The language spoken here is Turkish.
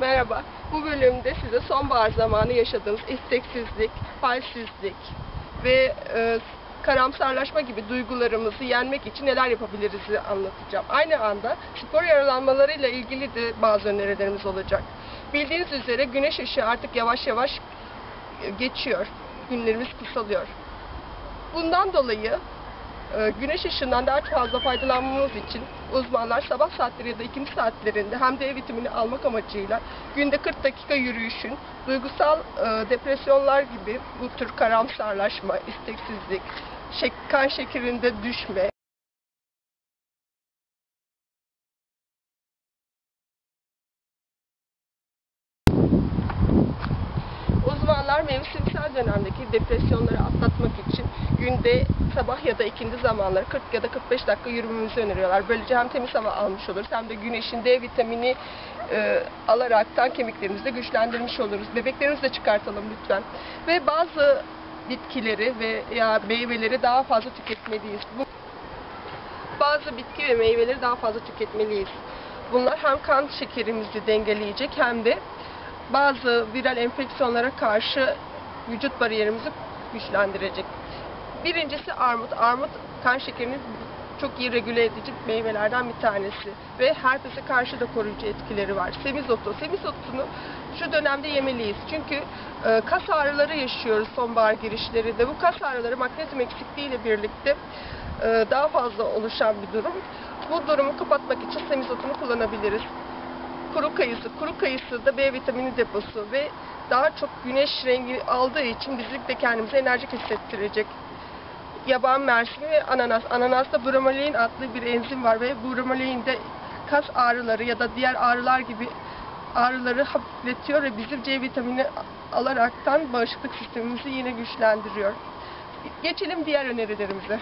Merhaba. Bu bölümde size sonbahar zamanı yaşadığımız isteksizlik, halsizlik ve e, karamsarlaşma gibi duygularımızı yenmek için neler yapabiliriz anlatacağım. Aynı anda spor yaralanmalarıyla ilgili de bazı önerilerimiz olacak. Bildiğiniz üzere güneş ışığı artık yavaş yavaş e, geçiyor. Günlerimiz kısalıyor. Bundan dolayı güneş ışığından daha fazla faydalanmamız için uzmanlar sabah saatleri ya da ikindi saatlerinde hem E vitamini almak amacıyla günde 40 dakika yürüyüşün duygusal e, depresyonlar gibi bu tür karamsarlaşma, isteksizlik, kan şekerinde düşme, Uzmanlar mevsimsel dönemdeki depresyonları atlatmak için günde sabah ya da ikindi zamanları 40 ya da 45 dakika yürümemizi öneriyorlar. Böylece hem temiz hava almış oluruz hem de güneşin D vitamini e, alaraktan kemiklerimizi güçlendirmiş oluruz. Bebeklerimizi de çıkartalım lütfen. Ve bazı bitkileri ve ya meyveleri daha fazla tüketmeliyiz. Bu, bazı bitki ve meyveleri daha fazla tüketmeliyiz. Bunlar hem kan şekerimizi dengeleyecek hem de bazı viral enfeksiyonlara karşı vücut bariyerimizi güçlendirecek. Birincisi armut. Armut kan şekerini çok iyi regüle edici meyvelerden bir tanesi ve herpese karşı da koruyucu etkileri var. Semizotu. Semizotunu şu dönemde yemeliyiz. Çünkü e, kas ağrıları yaşıyoruz sonbahar girişlerinde. Bu kas ağrıları magnezyum eksikliği ile birlikte e, daha fazla oluşan bir durum. Bu durumu kapatmak için semizotunu kullanabiliriz kuru kayısı. Kuru kayısı da B vitamini deposu ve daha çok güneş rengi aldığı için bizi de kendimize enerjik hissettirecek. Yaban mersini ve ananas. Ananasta bromelain adlı bir enzim var ve bromelain de kas ağrıları ya da diğer ağrılar gibi ağrıları hafifletiyor ve bizim C vitamini alaraktan bağışıklık sistemimizi yine güçlendiriyor. Geçelim diğer önerilerimize.